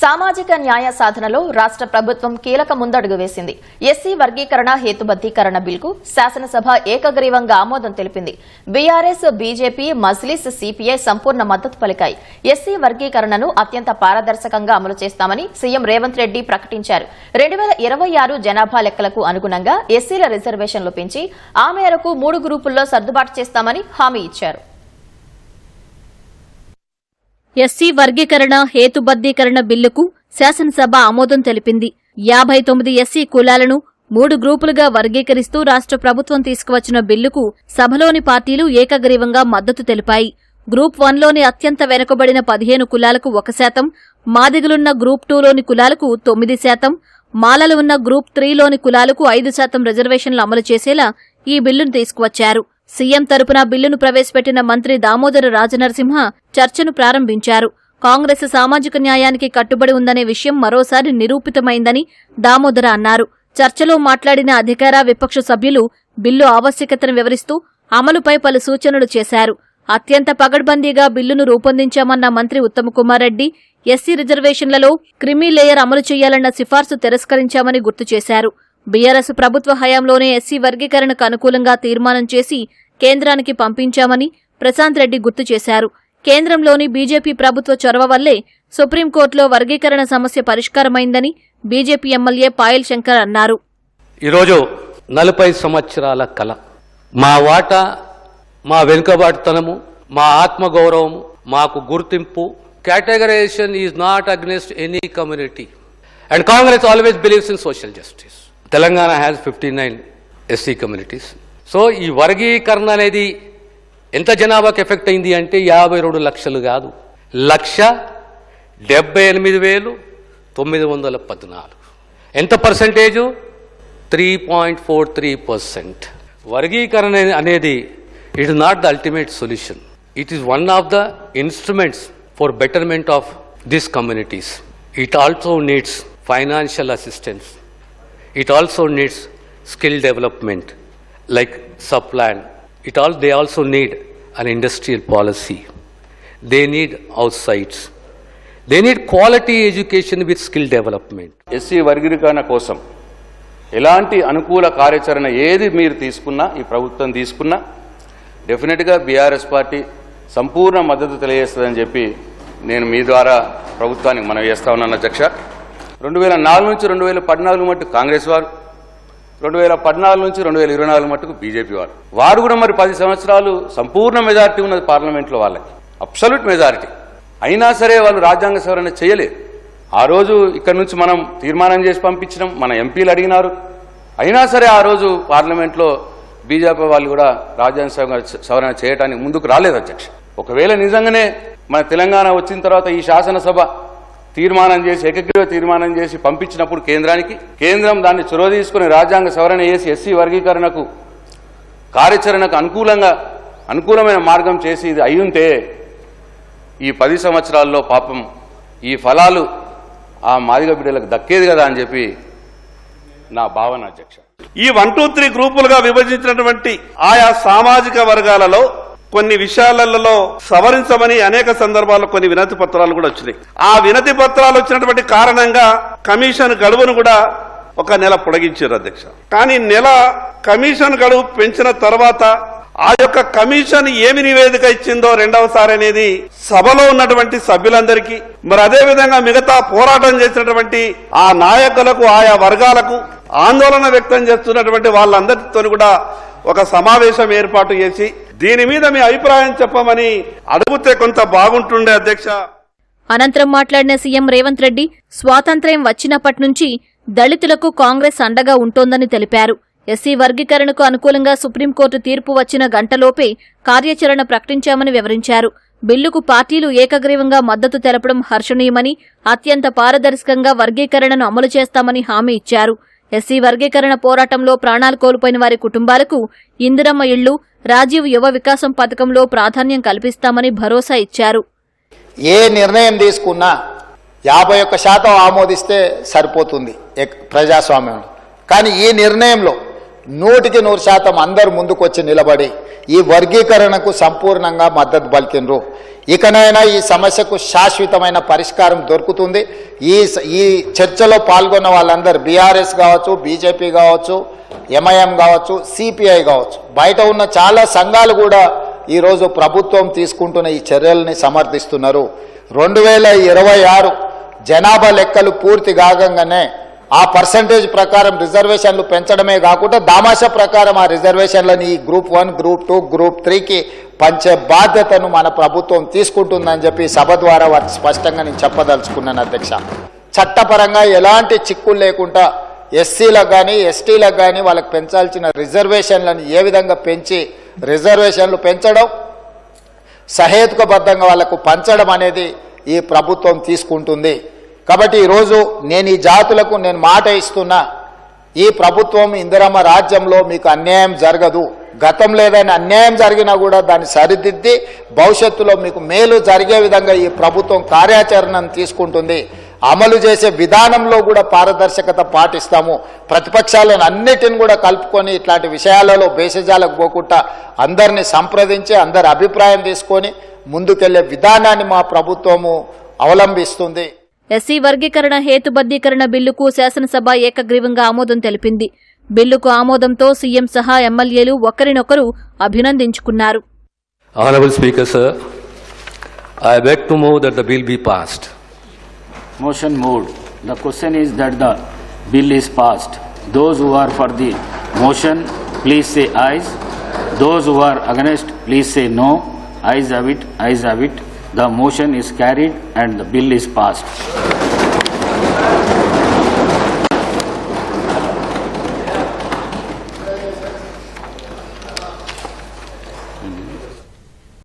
సామాజిక న్యాయ సాధనలో రాష్ట్ర ప్రభుత్వం కీలక ముందడుగు వేసింది. ఎస్సీ వర్గీకరణ హేతుబద్దీకరణ బిల్కు శాసనసభ ఏకగ్రీవంగా ఆమోదం తెలిపింది. బీఆర్ఎస్ బీజేపీ మజ్లిస్ సిపిఐ సంపూర్ణ మద్దతు పలికాయి. ఎస్సీ వర్గీకరణను అత్యంత పారదర్శకంగా అమలు చేస్తామని సీఎం రేవంత్ రెడ్డి ప్రకటించారు. రెండు వేల ఇరవై ఆరు జనాభా లెక్కలకు అనుగుణంగా ఎస్సీల రిజర్వేషన్లు పెంచి ఆ మేరకు మూడు గ్రూపుల్లో సర్దుబాటు చేస్తామని హామీ ఇచ్చారు. ఎస్సీ వర్గీకరణ హేతుబద్దీకరణ బిల్లుకు శాసనసభ ఆమోదం తెలిపింది. యాభై తొమ్మిది ఎస్సీ కులాలను మూడు గ్రూపులుగా వర్గీకరిస్తూ రాష్ట్ర ప్రభుత్వం తీసుకువచ్చిన బిల్లుకు సభలోని పార్టీలు ఏకగ్రీవంగా మద్దతు తెలిపాయి. గ్రూప్ వన్లోని అత్యంత వెనుకబడిన పదిహేను కులాలకు ఒక శాతం మాదిగలున్న గ్రూప్ టూలోని కులాలకు తొమ్మిది శాతం మాలలు ఉన్న గ్రూప్ త్రీలోని కులాలకు ఐదు శాతం రిజర్వేషన్లు అమలు చేసేలా ఈ బిల్లును తీసుకువచ్చారు. సీఎం తరపున బిల్లును ప్రవేశపెట్టిన మంత్రి దామోదర రాజనరసింహ చర్చను ప్రారంభించారు. కాంగ్రెస్ సామాజిక న్యాయానికి కట్టుబడి ఉందనే విషయం మరోసారి నిరూపితమైందని దామోదర అన్నారు. చర్చలో మాట్లాడిన అధికార విపక్ష సభ్యులు బిల్లు ఆవశ్యకతను వివరిస్తూ అమలుపై పలు సూచనలు చేశారు. అత్యంత పగడ్బందీగా బిల్లును రూపొందించామన్న మంత్రి ఉత్తమకుమార్ రెడ్డి ఎస్సీ రిజర్వేషన్లలో క్రిమీ లేయర్ అమలు చేయాలన్న సిఫార్సు తిరస్కరించామని గుర్తు చేశారు. బీఆర్ఎస్ ప్రభుత్వ హయాంలోనే ఎస్సీ వర్గీకరణకు అనుకూలంగా తీర్మానం చేసి కేంద్రానికి పంపించామని ప్రశాంత్ రెడ్డి గుర్తు చేశారు. కేంద్రంలోని బీజేపీ ప్రభుత్వ చొరవ వల్లే సుప్రీంకోర్టులో వర్గీకరణ సమస్య పరిష్కారమైందని బీజేపీ ఎమ్మెల్యే పాయల్ శంకర్ అన్నారు. ఈరోజు నలభై సంవత్సరాల కళ మా వాటా మా వెనుకబాటుతనము మా ఆత్మగౌరవము మాకు గుర్తింపు categorisation is not against any community. And Congress always believes in social justice. Telangana has fifty nine SC communities so ఈ వర్గీకరణ అనేది ఎంత జనాభాకి ఎఫెక్ట్ అయింది అంటే యాభై రెండు లక్షలు కాదు. లక్ష డెబ్బై ఎనిమిది వేలు తొమ్మిది వందల పద్నాలుగు. ఎంత percentage three point four three percent వర్గీకరణ అనేది it is not the ultimate solution it is one of the instruments for betterment of this communities it also needs financial assistance it also needs skill development like subplan it all they also need an industrial policy they need outsides they need quality education with skill development SC వర్గీకరణ కోసం ఎలాంటి అనుకూల కార్యాచరణ ఏది మీరు తీసుకున్నా ఈ ప్రభుత్వం తీసుకున్నా డెఫినెట్గా బీఆర్ఎస్ పార్టీ సంపూర్ణ మద్దతు తెలియజేస్తుందని చెప్పి నేను మీ ద్వారా ప్రభుత్వానికి మనం చేస్తా ఉన్నాను అధ్యక్ష రెండు వేల నాలుగు నుంచి రెండు వేల పద్నాలుగు మటుకు కాంగ్రెస్ వారు. రెండు వేల పద్నాలుగు నుంచి రెండు వేల ఇరవై నాలుగు మట్టుకు బీజేపీ వారు. వారు కూడా మరి పది సంవత్సరాలు సంపూర్ణ మెజారిటీ ఉన్నది పార్లమెంట్లో వాళ్ళకి. Absolute majority. అయినా సరే వాళ్ళు రాజ్యాంగ సవరణ చేయలేదు. ఆ రోజు ఇక్కడ నుంచి మనం తీర్మానం చేసి పంపించడం మన ఎంపీలు అడిగినారు. అయినా సరే ఆ రోజు పార్లమెంట్లో బీజేపీ వాళ్ళు కూడా రాజ్యాంగ సవరణ చేయడానికి ముందుకు రాలేదు అధ్యక్ష. ఒకవేళ నిజంగానే మన తెలంగాణ వచ్చిన తర్వాత ఈ శాసనసభ తీర్మానం చేసి ఏకగ్రీవ తీర్మానం చేసి పంపించినప్పుడు కేంద్రానికి కేంద్రం దాన్ని చొరవ తీసుకుని రాజ్యాంగ సవరణ చేసి ఎస్సీ వర్గీకరణకు కార్యాచరణకు అనుకూలంగా అనుకూలమైన మార్గం చేసి ఇది అయ్యుంటే ఈ పది సంవత్సరాల్లో పాపం ఈ ఫలాలు ఆ మాదిగ బిడ్డలకు దక్కేది కదా అని చెప్పి నా భావన అధ్యక్ష. ఈ వన్ టూ త్రీ గ్రూపులుగా విభజించినటువంటి ఆయా సామాజిక వర్గాలలో కొన్ని విషయాలలో సవరించమని అనేక సందర్భాల్లో కొన్ని వినతి పత్రాలు కూడా వచ్చినాయి. ఆ వినతి పత్రాలు వచ్చినటువంటి కారణంగా కమిషన్ గడువును కూడా ఒక నెల పొడిగించారు అధ్యక్ష. కానీ నెల కమిషన్ గడువు పెంచిన తర్వాత ఆ యొక్క కమిషన్ ఏమి నివేదిక ఇచ్చిందో రెండవసారి అనేది సభలో ఉన్నటువంటి సభ్యులందరికీ మరి అదే విధంగా మిగతా పోరాటం చేసినటువంటి ఆ నాయకులకు ఆయా వర్గాలకు ఆందోళన వ్యక్తం చేస్తున్నటువంటి వాళ్ళందరితో కూడా ఒక సమావేశం ఏర్పాటు చేసి దీని మీద మీ అభిప్రాయం చెప్పమని అడిగితే కొంత బాగుంటుండే అధ్యక్ష. అనంతరం మాట్లాడిన సీఎం రేవంత్ రెడ్డి స్వాతంత్ర్యం వచ్చినప్పటి నుంచి దళితులకు కాంగ్రెస్ అండగా ఉంటోందని తెలిపారు. ఎస్సీ వర్గీకరణకు అనుకూలంగా సుప్రీంకోర్టు తీర్పు వచ్చిన గంటలోపే కార్యాచరణ ప్రకటించామని వివరించారు. బిల్లుకు పార్టీలు ఏకగ్రీవంగా మద్దతు తెలపడం హర్షణీయమని అత్యంత పారదర్శకంగా వర్గీకరణను అమలు చేస్తామని హామీ ఇచ్చారు. ఎస్సీ వర్గీకరణ పోరాటంలో ప్రాణాలు కోల్పోయిన వారి కుటుంబాలకు ఇందిరమ్మ ఇళ్ళు రాజీవ్ యువ వికాసం పథకంలో ప్రాధాన్యం కల్పిస్తామని భరోసా ఇచ్చారు. ఏ నిర్ణయం తీసుకున్నా యాభై ఒక్క శాతం ఆమోదిస్తే సరిపోతుంది ఎక్- ప్రజాస్వామ్యంలో. కానీ ఈ నిర్ణయంలో నూటికి నూరు శాతం అందరు ముందుకొచ్చి నిలబడి ఈ వర్గీకరణకు సంపూర్ణంగా మద్దతు పలికినరు ఇకనైనా ఈ సమస్యకు శాశ్వతమైన పరిష్కారం దొరుకుతుంది. ఈ ఈ చర్చలో పాల్గొన్న వాళ్ళందరూ బీఆర్ఎస్ కావచ్చు బీజేపీ కావచ్చు ఎంఐఎం కావచ్చు సిపిఐ కావచ్చు బయట ఉన్న చాలా సంఘాలు కూడా ఈరోజు ప్రభుత్వం తీసుకుంటున్న ఈ చర్యల్ని సమర్థిస్తున్నారు. రెండు వేల ఇరవై ఆరు జనాభా లెక్కలు పూర్తి కాగంగానే ఆ పర్సంటేజ్ ప్రకారం రిజర్వేషన్లు పెంచడమే కాకుండా దామాష ప్రకారం ఆ రిజర్వేషన్లని ఈ group one group two group త్రీకి పంచే బాధ్యతను మన ప్రభుత్వం తీసుకుంటుందని చెప్పి సభ ద్వారా వారికి స్పష్టంగా నేను చెప్పదలుచుకున్నాను అధ్యక్ష. చట్టపరంగా ఎలాంటి చిక్కులు లేకుండా ఎస్సీలకు కానీ ఎస్టీలకు కానీ వాళ్ళకి పెంచాల్సిన రిజర్వేషన్లను ఏ విధంగా పెంచి రిజర్వేషన్లు పెంచడం సహేతుకబద్ధంగా వాళ్ళకు పంచడం అనేది ఈ ప్రభుత్వం తీసుకుంటుంది. కాబట్టి ఈరోజు నేను ఈ జాతులకు నేను మాట ఇస్తున్నా ఈ ప్రభుత్వం ఇందిరమ్మ రాజ్యంలో మీకు అన్యాయం జరగదు. గతంలో ఏదైనా అన్యాయం జరిగినా కూడా దాన్ని సరిదిద్ది భవిష్యత్తులో మీకు మేలు జరిగే విధంగా ఈ ప్రభుత్వం కార్యాచరణను తీసుకుంటుంది. అమలు చేసే విధానంలో కూడా పారదర్శకత పాటిస్తాము. ప్రతిపక్షాలను అన్నిటిని కూడా కలుపుకొని ఇట్లాంటి విషయాలలో భేషజాలకు పోకుండా అందరిని సంప్రదించి అందరి అభిప్రాయం తీసుకొని ముందుకెళ్ళే విధానాన్ని మా ప్రభుత్వము అవలంబిస్తుంది. ఎస్సీ వర్గీకరణ హేతుబద్ధీకరణ బిల్లుకు శాసనసభ ఏకగ్రీవంగా ఆమోదం తెలిపింది. బిల్లుకు ఆమోదంతో సీఎం సహా ఎమ్మెల్యేలు ఒకరినొకరు అభినందించుకున్నారు Honorable Speaker, sir, I beg to move that the bill be passed. Motion moved. The question is that the bill is passed. Those who are for the motion, please say ayes. Those who are against, please say no. Ayes have it, ayes have it. The motion is carried and the bill is passed.